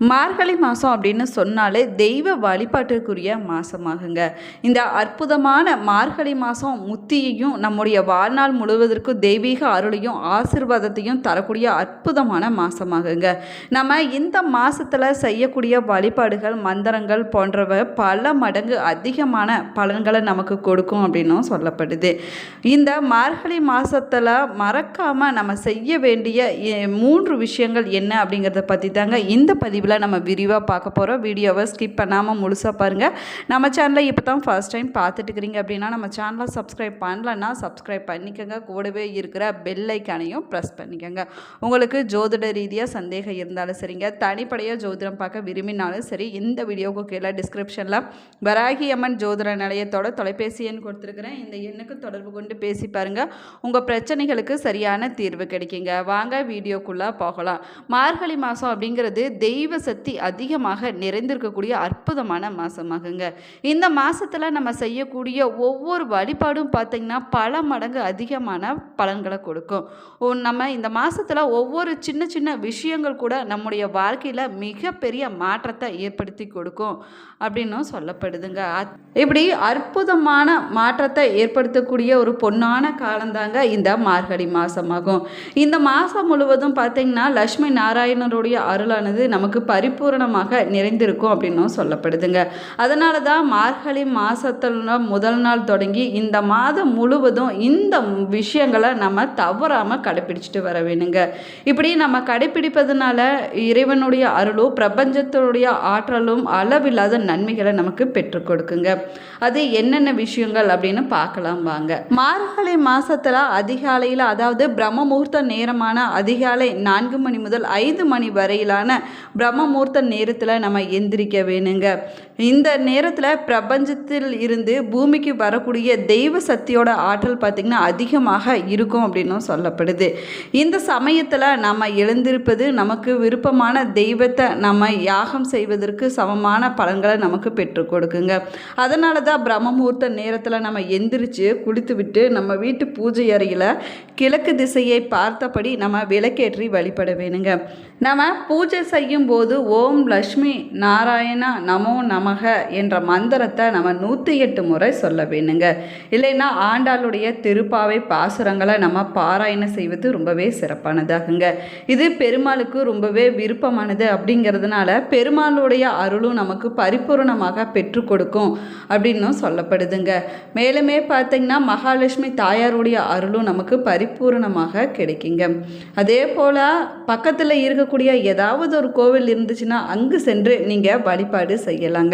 மார்கழி மாதம் அப்படின்னு சொன்னாலே தெய்வ வழிபாட்டிற்குரிய மாதமாகுங்க இந்த அற்புதமான மார்கழி மாதம் முத்தியையும் நம்முடைய வாழ்நாள் முழுவதற்கும் தெய்வீக அருளையும் ஆசிர்வாதத்தையும் தரக்கூடிய அற்புதமான மாதமாகுங்க நம்ம இந்த மாதத்தில் செய்யக்கூடிய வழிபாடுகள் மந்திரங்கள் போன்றவை பல மடங்கு அதிகமான பலன்களை நமக்கு கொடுக்கும் அப்படின்னும் சொல்லப்படுது. இந்த மார்கழி மாதத்தில் மறக்காமல் நம்ம செய்ய வேண்டிய மூன்று விஷயங்கள் என்ன அப்படிங்கிறத பற்றி தாங்க இந்த பதிவு பதிவில் நம்ம விரிவாக பார்க்க போகிறோம் வீடியோவை ஸ்கிப் பண்ணாமல் முழுசாக பாருங்கள் நம்ம சேனலை இப்போ தான் ஃபர்ஸ்ட் டைம் பார்த்துட்டு இருக்கிறீங்க அப்படின்னா நம்ம சேனலை சப்ஸ்கிரைப் பண்ணலன்னா சப்ஸ்கிரைப் பண்ணிக்கோங்க. கூடவே இருக்கிற பெல் ஐக்கானையும் ப்ரெஸ் பண்ணிக்கோங்க. உங்களுக்கு ஜோதிட ரீதியாக சந்தேகம் இருந்தாலும் சரிங்க. தனிப்படையாக ஜோதிடம் பார்க்க விரும்பினாலும் சரி இந்த வீடியோவுக்கு கீழே டிஸ்கிரிப்ஷனில் வராகி அம்மன் ஜோதிட நிலையத்தோட தொலைபேசி எண் கொடுத்துருக்குறேன். இந்த எண்ணுக்கு தொடர்பு கொண்டு பேசி பாருங்கள் உங்கள் பிரச்சனைகளுக்கு சரியான தீர்வு கிடைக்குங்க. வாங்க வீடியோக்குள்ளே போகலாம். மார்கழி மாதம் அப்படிங்கிறது தெய்வ சக்தி அதிகமாக நிறைந்திருக்கக்கூடிய அற்புதமான மாதமாகுங்க இந்த மாதத்தில் நம்ம செய்யக்கூடிய ஒவ்வொரு வழிபாடும் பார்த்திங்கன்னா பல மடங்கு அதிகமான பலன்களை கொடுக்கும். நம்ம இந்த மாதத்தில் ஒவ்வொரு சின்ன சின்ன விஷயங்கள் கூட நம்முடைய வாழ்க்கையில் மிகப்பெரிய மாற்றத்தை ஏற்படுத்தி கொடுக்கும் அப்படின்னும் சொல்லப்படுதுங்க. இப்படி அற்புதமான மாற்றத்தை ஏற்படுத்தக்கூடிய ஒரு பொன்னான காலந்தாங்க இந்த மார்கழி மாதமாகும் இந்த மாதம் முழுவதும் பார்த்திங்கன்னா லக்ஷ்மி நாராயணருடைய அருளானது நமக்கு பரிபூரணமாக நிறைந்திருக்கும் அப்படின்னும் சொல்லப்படுதுங்க. அதனால தான் மார்கழி மாதத்தில் முதல் நாள் தொடங்கி இந்த மாதம் முழுவதும் இந்த விஷயங்களை நம்ம தவறாமல் கடைப்பிடிச்சிட்டு வர வேணுங்க. இப்படி நம்ம கடைப்பிடிப்பதனால இறைவனுடைய அருளும் பிரபஞ்சத்தினுடைய ஆற்றலும் அளவில்லாத நன்மைகளை நமக்கு பெற்றுக் கொடுக்குங்க. அது என்னென்ன விஷயங்கள் அப்படின்னு பார்க்கலாம் வாங்க. மார்கழி மாசத்துல அதிகாலையில் அதாவது பிரம்ம முகூர்த்த நேரமான அதிகாலை நான்கு மணி முதல் ஐந்து மணி வரையிலான பிரம்ம முகூர்த்த நேரத்தில் நம்ம எந்திரிக்க வேணுங்க. இந்த நேரத்தில் பிரபஞ்சத்தில் இருந்து பூமிக்கு வரக்கூடிய தெய்வ சக்தியோட ஆற்றல் பார்த்திங்கன்னா அதிகமாக இருக்கும் அப்படின்னும் சொல்லப்படுது. இந்த சமயத்தில் நம்ம எழுந்திருப்பது நமக்கு விருப்பமான தெய்வத்தை நம்ம யாகம் செய்வதற்கு சமமான பலன்களை நமக்கு பெற்றுக் கொடுக்குங்க. அதனால தான் பிரம்மமுகூர்த்த நேரத்தில் நம்ம எந்திரிச்சு குளித்து விட்டு நம்ம வீட்டு பூஜை அறையில் கிழக்கு திசையை பார்த்தபடி நம்ம விளக்கேற்றி வழிபட வேணுங்க. நம்ம பூஜை செய்யும் போது ஓம் லக்ஷ்மி நாராயணா நமோ நமக என்ற மந்திரத்தை நம்ம நூற்றி எட்டு முறை சொல்ல வேணுங்க. இல்லைன்னா ஆண்டாளுடைய திருப்பாவை பாசுரங்களை நம்ம பாராயணம் செய்வது ரொம்பவே சிறப்பானதாகுங்க. இது பெருமாளுக்கு ரொம்பவே விருப்பமானது அப்படிங்கிறதுனால பெருமாளுடைய அருளும் நமக்கு பரிபூரணமாக பெற்று கொடுக்கும் அப்படின்னும் சொல்லப்படுதுங்க. மேலுமே பார்த்தீங்கன்னா மகாலட்சுமி தாயாருடைய அருளும் நமக்கு பரிபூரணமாக கிடைக்குங்க. அதே போல் பக்கத்தில் இருக்கக்கூடிய ஏதாவது ஒரு கோவில் இருந்துச்சுன்னா அங்கு சென்று நீங்கள் வழிபாடு செய்யலாங்க.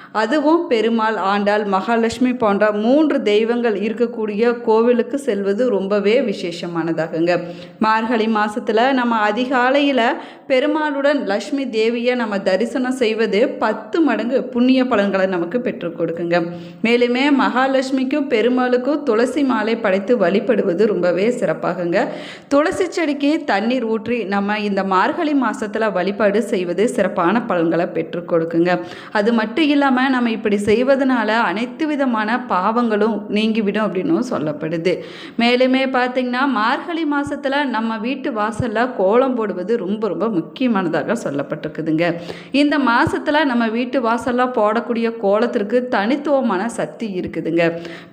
அதுவும் பெருமாள் ஆண்டாள் மகாலட்சுமி போன்ற மூன்று தெய்வங்கள் இருக்கக்கூடிய கோவிலுக்கு செல்வது ரொம்பவே விசேஷமானதாகுங்க. மார்கழி மாதத்தில் நம்ம அதிகாலையில் பெருமாளுடன் லக்ஷ்மி தேவியை நம்ம தரிசனம் செய்வது பத்து மடங்கு புண்ணிய பலன்களை நமக்கு பெற்றுக் கொடுக்குங்க. மேலுமே மகாலட்சுமிக்கும் பெருமாளுக்கும் துளசி மாலை படைத்து வழிபடுவது ரொம்பவே சிறப்பாகுங்க. துளசி செடிக்கு தண்ணீர் ஊற்றி நம்ம இந்த மார்கழி மாதத்தில் வழிபாடு செய்வது சிறப்பான பலன்களை பெற்றுக் கொடுக்குங்க. அது மட்டும் இல்லாமல் நம்ம இப்படி செய்வதனால அனைத்து விதமான பாவங்களும் நீங்கிவிடும் அப்படின்னும் சொல்லப்படுது. மேலுமே பார்த்திங்கன்னா மார்கழி மாதத்தில் நம்ம வீட்டு வாசலில் கோலம் போடுவது ரொம்ப ரொம்ப முக்கியமானதாக சொல்லப்பட்டிருக்குதுங்க. இந்த மாதத்தில் நம்ம வீட்டு வாசலில் போடக்கூடிய கோலத்திற்கு தனித்துவமான சக்தி இருக்குதுங்க.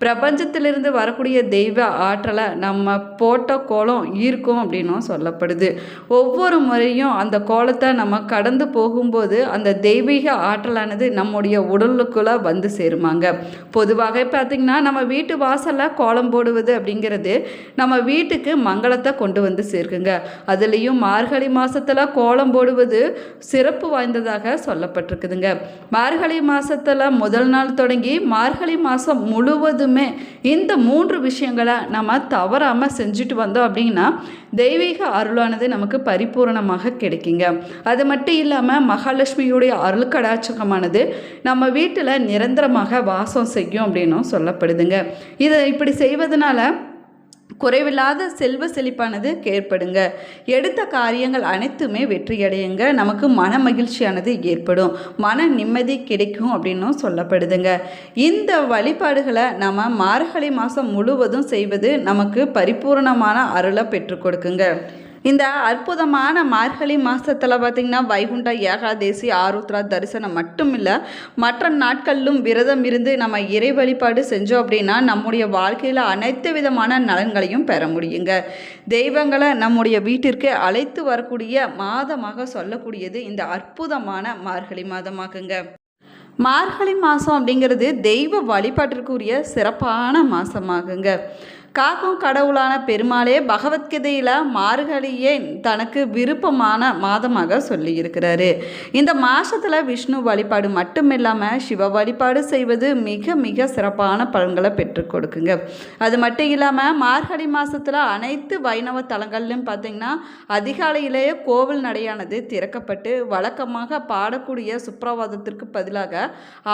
பிரபஞ்சத்திலிருந்து வரக்கூடிய தெய்வ ஆற்றலை நம்ம போட்ட கோலம் ஈர்க்கும் அப்படின்னும் சொல்லப்படுது. ஒவ்வொரு முறையும் அந்த கோலத்தை நம்ம கடந்து போகும்போது அந்த தெய்வீக ஆற்றலானது நம்முடைய உடலுக்குள்ளே வந்து சேருமாங்க. பொதுவாக பார்த்திங்கன்னா நம்ம வீட்டு வாசலில் கோலம் போடுவது அப்படிங்கிறது நம்ம வீட்டுக்கு மங்களத்தை கொண்டு வந்து சேர்க்குங்க. அதுலேயும் மார்கழி மாதத்தில் கோலம் போடுவது சிறப்பு வாய்ந்ததாக சொல்லப்பட்டிருக்குதுங்க. மார்கழி மாதத்தில் முதல் நாள் தொடங்கி மார்கழி மாதம் முழுவதுமே இந்த மூன்று விஷயங்களை நம்ம தவறாமல் செஞ்சுட்டு வந்தோம் அப்படின்னா தெய்வீக அருளானது நமக்கு பரிபூரணமாக கிடைக்குங்க. அது மட்டும் இல்லாமல் மகாலட்சுமியுடைய அருள் கடாச்சகமானது நம்ம வீட்டில் நிரந்தரமாக வாசம் செய்யும் அப்படின்னும் சொல்லப்படுதுங்க. இதை இப்படி செய்வதனால குறைவில்லாத செல்வ செழிப்பானது ஏற்படுங்க. எடுத்த காரியங்கள் அனைத்துமே வெற்றியடையுங்க. நமக்கு மன மகிழ்ச்சியானது ஏற்படும். மன நிம்மதி கிடைக்கும் அப்படின்னும் சொல்லப்படுதுங்க. இந்த வழிபாடுகளை நம்ம மார்கழி மாதம் முழுவதும் செய்வது நமக்கு பரிபூரணமான அருளை பெற்றுக் கொடுக்குங்க. இந்த அற்புதமான மார்கழி மாதத்தில் பார்த்திங்கன்னா வைகுண்ட ஏகாதேசி ஆருத்ரா தரிசனம் மட்டும் இல்லை மற்ற நாட்களிலும் விரதம் இருந்து நம்ம இறை வழிபாடு செஞ்சோம் அப்படின்னா நம்முடைய வாழ்க்கையில் அனைத்து விதமான நலன்களையும் பெற முடியுங்க. தெய்வங்களை நம்முடைய வீட்டிற்கு அழைத்து வரக்கூடிய மாதமாக சொல்லக்கூடியது இந்த அற்புதமான மார்கழி மாதமாகுங்க. மார்கழி மாதம் அப்படிங்கிறது தெய்வ வழிபாட்டிற்குரிய சிறப்பான மாதமாகுங்க காக்கும் கடவுளான பெருமாளே பகவத்கீதையில் மார்கழியே தனக்கு விருப்பமான மாதமாக சொல்லியிருக்கிறாரு. இந்த மாதத்தில் விஷ்ணு வழிபாடு மட்டும் இல்லாமல் சிவ வழிபாடு செய்வது மிக மிக சிறப்பான பலன்களை பெற்றுக் கொடுக்குங்க. அது மட்டும் இல்லாமல் மார்கழி மாதத்தில் அனைத்து வைணவ தலங்கள்லையும் பார்த்திங்கன்னா அதிகாலையிலேயே கோவில் நடையானது திறக்கப்பட்டு வழக்கமாக பாடக்கூடிய சுப்பிரவாதத்திற்கு பதிலாக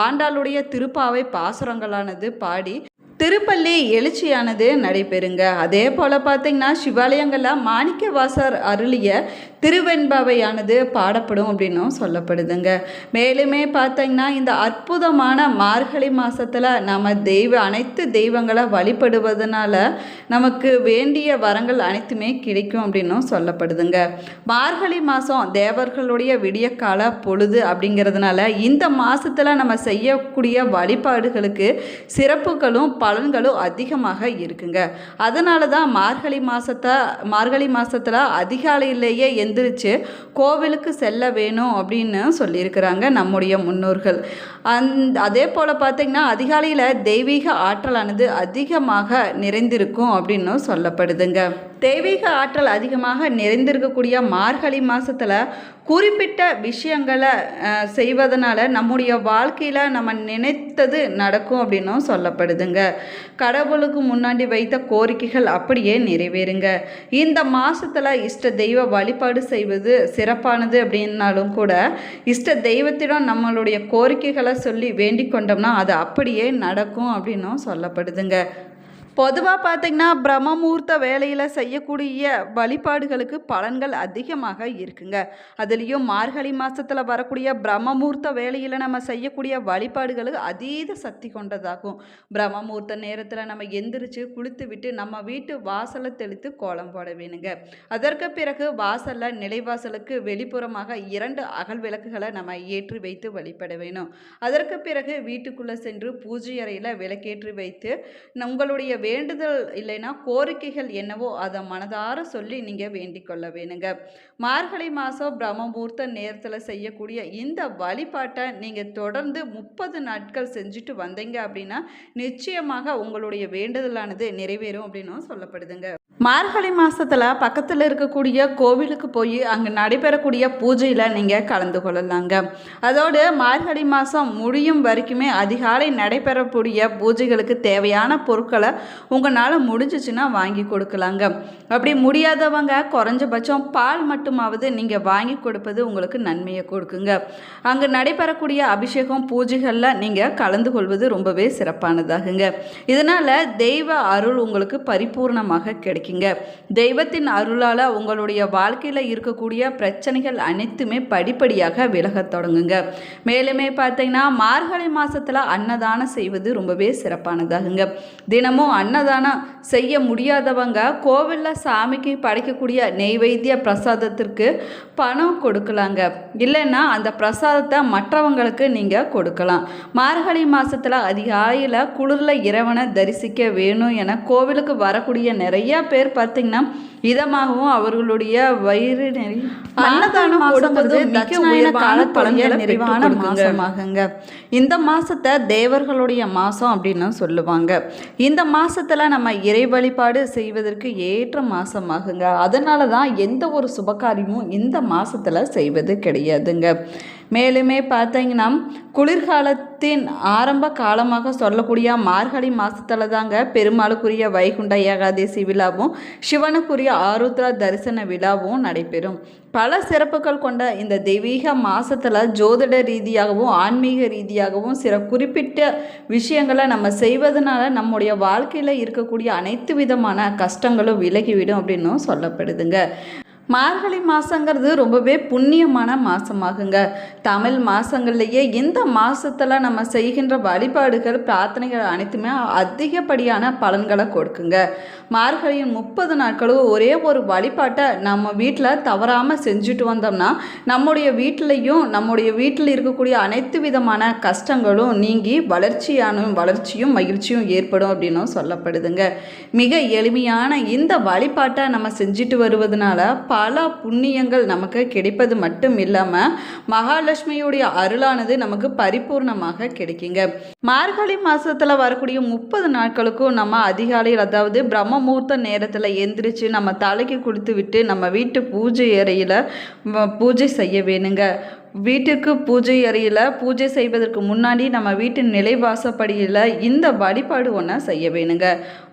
ஆண்டாளுடைய திருப்பாவை பாசுரங்களானது பாடி திருப்பள்ளி எழுச்சியானது நடைபெறுங்க. அதே போல் பார்த்தீங்கன்னா சிவாலயங்களில் மாணிக்கவாசர் அருளிய திருவெண்பாவையானது பாடப்படும் அப்படின்னும் சொல்லப்படுதுங்க. மேலுமே பார்த்தீங்கன்னா இந்த அற்புதமான மார்கழி மாதத்தில் நம்ம தெய்வ அனைத்து தெய்வங்களை வழிபடுவதனால நமக்கு வேண்டிய வரங்கள் அனைத்துமே கிடைக்கும் அப்படின்னும் சொல்லப்படுதுங்க. மார்கழி மாதம் தேவர்களுடைய விடியக்கால பொழுது அப்படிங்கிறதுனால இந்த மாதத்தில் நம்ம செய்யக்கூடிய வழிபாடுகளுக்கு சிறப்புகளும் பலன்களும் அதிகமாக இருக்குங்க. அதனால தான் மார்கழி மாதத்தை மார்கழி மாதத்தில் அதிகாலையிலேயே எந்திரிச்சு கோவிலுக்கு செல்ல வேணும் அப்படின்னு சொல்லியிருக்கிறாங்க நம்முடைய முன்னோர்கள். அந் அதே போல் பார்த்திங்கன்னா அதிகாலையில் தெய்வீக ஆற்றலானது அதிகமாக நிறைந்திருக்கும் அப்படின்னும் சொல்லப்படுதுங்க. தெய்வீக ஆற்றல் அதிகமாக நிறைந்திருக்கக்கூடிய மார்கழி மாதத்தில் குறிப்பிட்ட விஷயங்களை செய்வதனால நம்முடைய வாழ்க்கையில் நம்ம நினைத்தது நடக்கும் அப்படின்னும் சொல்லப்படுதுங்க. கடவுளுக்கு முன்னாடி வைத்த கோரிக்கைகள் அப்படியே நிறைவேறுங்க. இந்த மாதத்தில் இஷ்ட தெய்வ வழிபாடு செய்வது சிறப்பானது அப்படின்னாலும் கூட இஷ்ட தெய்வத்திடம் நம்மளுடைய கோரிக்கைகளை சொல்லி வேண்டிக் கொண்டோம்னா அது அப்படியே நடக்கும் அப்படின்னும் சொல்லப்படுதுங்க. பொதுவாக பார்த்திங்கன்னா பிரம்மமூர்த்த வேலையில் செய்யக்கூடிய வழிபாடுகளுக்கு பலன்கள் அதிகமாக இருக்குங்க. அதுலேயும் மார்கழி மாதத்தில் வரக்கூடிய பிரம்மமூர்த்த வேலையில் நம்ம செய்யக்கூடிய வழிபாடுகளுக்கு அதீத சக்தி கொண்டதாகும். பிரம்மமூர்த்த நேரத்தில் நம்ம எந்திரிச்சு குளித்து விட்டு நம்ம வீட்டு வாசலை தெளித்து கோலம் போட வேணுங்க. அதற்கு பிறகு வாசலில் நிலைவாசலுக்கு வெளிப்புறமாக இரண்டு அகல் விளக்குகளை நம்ம ஏற்றி வைத்து வழிபட வேணும். அதற்கு பிறகு வீட்டுக்குள்ளே சென்று பூஜை அறையில் விளக்கேற்றி வைத்து உங்களுடைய வேண்டுதல் இல்லைன்னா கோரிக்கைகள் என்னவோ அதை மனதார சொல்லி நீங்கள் வேண்டிக் கொள்ள வேணுங்க. மார்கழி மாதம் பிரம்மபூர்த்த நேரத்தில் செய்யக்கூடிய இந்த வழிபாட்டை நீங்கள் தொடர்ந்து முப்பது நாட்கள் செஞ்சுட்டு வந்தீங்க அப்படின்னா நிச்சயமாக உங்களுடைய வேண்டுதலானது நிறைவேறும் அப்படின்னும் சொல்லப்படுதுங்க. மார்கழி மாதத்தில் பக்கத்தில் இருக்கக்கூடிய கோவிலுக்கு போய் அங்கே நடைபெறக்கூடிய பூஜையில் நீங்கள் கலந்து கொள்ளலாங்க. அதோடு மார்கழி மாதம் முடியும் வரைக்குமே அதிகாலை நடைபெறக்கூடிய பூஜைகளுக்கு தேவையான பொருட்களை உங்களால் முடிஞ்சிச்சுன்னா வாங்கி கொடுக்கலாங்க. அப்படி முடியாதவங்க குறைஞ்சபட்சம் பால் மட்டுமாவது நீங்கள் வாங்கி கொடுப்பது உங்களுக்கு நன்மையை கொடுக்குங்க. அங்கே நடைபெறக்கூடிய அபிஷேகம் பூஜைகளில் நீங்கள் கலந்து கொள்வது ரொம்பவே சிறப்பானதாகுங்க. இதனால் தெய்வ அருள் உங்களுக்கு பரிபூர்ணமாக கிடைக்கும். இருக்கீங்க தெய்வத்தின் அருளால் உங்களுடைய வாழ்க்கையில் இருக்கக்கூடிய பிரச்சனைகள் அனைத்துமே படிப்படியாக விலகத் தொடங்குங்க. மேலுமே பார்த்தீங்கன்னா மார்கழி மாதத்தில் அன்னதானம் செய்வது ரொம்பவே சிறப்பானதாகுங்க. தினமும் அன்னதானம் செய்ய முடியாதவங்க கோவிலில் சாமிக்கு படைக்கக்கூடிய நெய்வேத்திய பிரசாதத்திற்கு பணம் கொடுக்கலாங்க. இல்லைன்னா அந்த பிரசாதத்தை மற்றவங்களுக்கு நீங்கள் கொடுக்கலாம். மார்கழி மாதத்தில் அதிகாலையில் குளிரில் இறைவனை தரிசிக்க வேணும் என கோவிலுக்கு வரக்கூடிய நிறைய பேர் பார்த்தீங்கன்னா இதமாகவும் அவர்களுடைய வயிறு நிறைய அன்னதானம் கொடுப்பது மிக உயர்வான பலன்களை நிறைவான மாசமாகுங்க இந்த மாசத்தை தேவர்களுடைய மாதம் அப்படின்னு சொல்லுவாங்க. இந்த மாசத்துல நம்ம இறை வழிபாடு செய்வதற்கு ஏற்ற மாசமாகுங்க. அதனால தான் எந்த ஒரு சுபகாரியமும் இந்த மாசத்துல செய்வது கிடையாதுங்க. மேலுமே பார்த்தீங்கன்னா குளிர்காலத்தின் ஆரம்ப காலமாக சொல்லக்கூடிய மார்கழி மாதத்தில் தாங்க பெருமாளுக்குரிய வைகுண்ட ஏகாதசி விழாவும் சிவனுக்குரிய ஆருத்ரா தரிசன விழாவும் நடைபெறும். பல சிறப்புகள் கொண்ட இந்த தெய்வீக மாதத்தில் ஜோதிட ரீதியாகவும் ஆன்மீக ரீதியாகவும் சில குறிப்பிட்ட விஷயங்களை நம்ம செய்வதனால நம்முடைய வாழ்க்கையில் இருக்கக்கூடிய அனைத்து விதமான கஷ்டங்களும் விலகிவிடும் அப்படின்னும் சொல்லப்படுதுங்க. மார்கழி மாதங்கிறது ரொம்பவே புண்ணியமான மாதமாகுங்க தமிழ் மாதங்கள்லேயே இந்த மாதத்தில் நம்ம செய்கின்ற வழிபாடுகள் பிரார்த்தனைகள் அனைத்துமே அதிகப்படியான பலன்களை கொடுக்குங்க. மார்கழியின் முப்பது நாட்களும் ஒரே ஒரு வழிபாட்டை நம்ம வீட்டில் தவறாமல் செஞ்சுட்டு வந்தோம்னா நம்முடைய வீட்டிலையும் நம்முடைய வீட்டில் இருக்கக்கூடிய அனைத்து விதமான கஷ்டங்களும் நீங்கி வளர்ச்சியான வளர்ச்சியும் மகிழ்ச்சியும் ஏற்படும் அப்படின்னும் சொல்லப்படுதுங்க. மிக எளிமையான இந்த வழிபாட்டை நம்ம செஞ்சுட்டு வருவதனால பல புண்ணியங்கள் நமக்கு கிடைப்பது மட்டும் இல்லாமல் மகாலட்சுமியுடைய அருளானது நமக்கு பரிபூர்ணமாக கிடைக்குங்க. மார்கழி மாதத்தில் வரக்கூடிய முப்பது நாட்களுக்கும் நம்ம அதிகாலையில் அதாவது பிரம்ம முகூர்த்த நேரத்தில் எந்திரிச்சு நம்ம தலைக்கு கொடுத்து விட்டு நம்ம வீட்டு பூஜை அறையில் பூஜை செய்ய வேணுங்க. வீட்டுக்கு பூஜை அறையில் பூஜை செய்வதற்கு முன்னாடி நம்ம வீட்டு நிலைவாசப்படியில் இந்த வழிபாடு ஒன்று செய்ய வேணுங்க.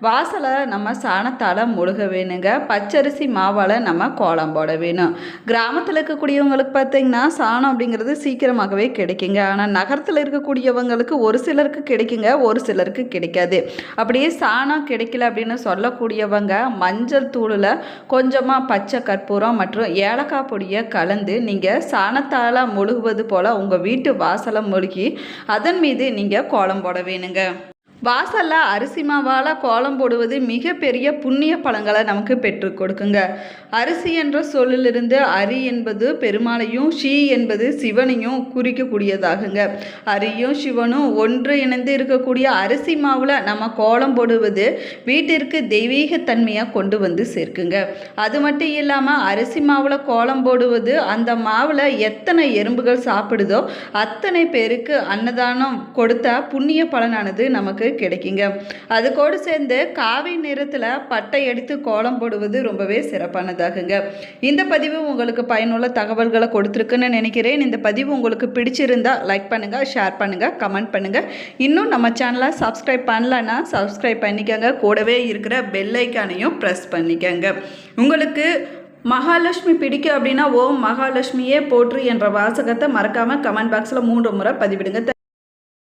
வாசலை நம்ம சாணத்தால் முழுக வேணுங்க. பச்சரிசி மாவால் நம்ம கோலம் போட வேணும். கிராமத்தில் இருக்கக்கூடியவங்களுக்கு பார்த்தீங்கன்னா சாணம் அப்படிங்கிறது சீக்கிரமாகவே கிடைக்குங்க. ஆனால் நகரத்தில் இருக்கக்கூடியவங்களுக்கு ஒரு சிலருக்கு கிடைக்குங்க ஒரு சிலருக்கு கிடைக்காது. அப்படியே சாணம் கிடைக்கல அப்படின்னு சொல்லக்கூடியவங்க மஞ்சள் தூளில் கொஞ்சமாக பச்சை கற்பூரம் மற்றும் ஏலக்காய் பொடியை கலந்து நீங்கள் சாணத்தால் முழுகுவது போல் உங்கள் வீட்டு வாசலை மொழுகி அதன் மீது நீங்கள் கோலம் போட வேணுங்க. வாசலில் அரிசி மாவால் கோலம் போடுவது மிகப்பெரிய புண்ணிய பழங்களை நமக்கு பெற்றுக் கொடுக்குங்க. அரிசி என்ற சொல்லிலிருந்து அரி என்பது பெருமாளையும் ஷீ என்பது சிவனையும் குறிக்கக்கூடியதாகுங்க. அரியும் சிவனும் ஒன்று இணைந்து இருக்கக்கூடிய அரிசி மாவில் நம்ம கோலம் போடுவது வீட்டிற்கு தெய்வீக தன்மையாக கொண்டு வந்து சேர்க்குங்க. அது மட்டும் இல்லாமல் அரிசி மாவில் கோலம் போடுவது அந்த மாவில் எத்தனை எறும்புகள் சாப்பிடுதோ அத்தனை பேருக்கு அன்னதானம் கொடுத்த புண்ணிய பலனானது நமக்கு கிடைக்குங்க. அது கூட சேர்ந்து காவி நிறத்தில் பட்டை அடித்து கோலம் போடுவது ரொம்பவே சிறப்பானதாகுங்க. இந்த பதிவு உங்களுக்கு பயனுள்ள தகவல்களை கொடுத்துருக்குன்னு நினைக்கிறேன். இந்த பதிவு உங்களுக்கு பிடிச்சிருந்தா லைக் பண்ணுங்கள் ஷேர் பண்ணுங்கள் கமெண்ட் பண்ணுங்கள் இன்னும் நம்ம சேனலை சப்ஸ்கிரைப் பண்ணலன்னா சப்ஸ்கிரைப் பண்ணிக்கோங்க. கூடவே இருக்கிற பெல்லைக்கானையும் ப்ரெஸ் பண்ணிக்கோங்க. உங்களுக்கு மகாலட்சுமி பிடிக்கும் அப்படின்னா ஓம் மகாலட்சுமியே போற்று என்ற வாசகத்தை மறக்காமல் கமெண்ட் பாக்ஸில் மூன்று முறை பதிவிடுங்க.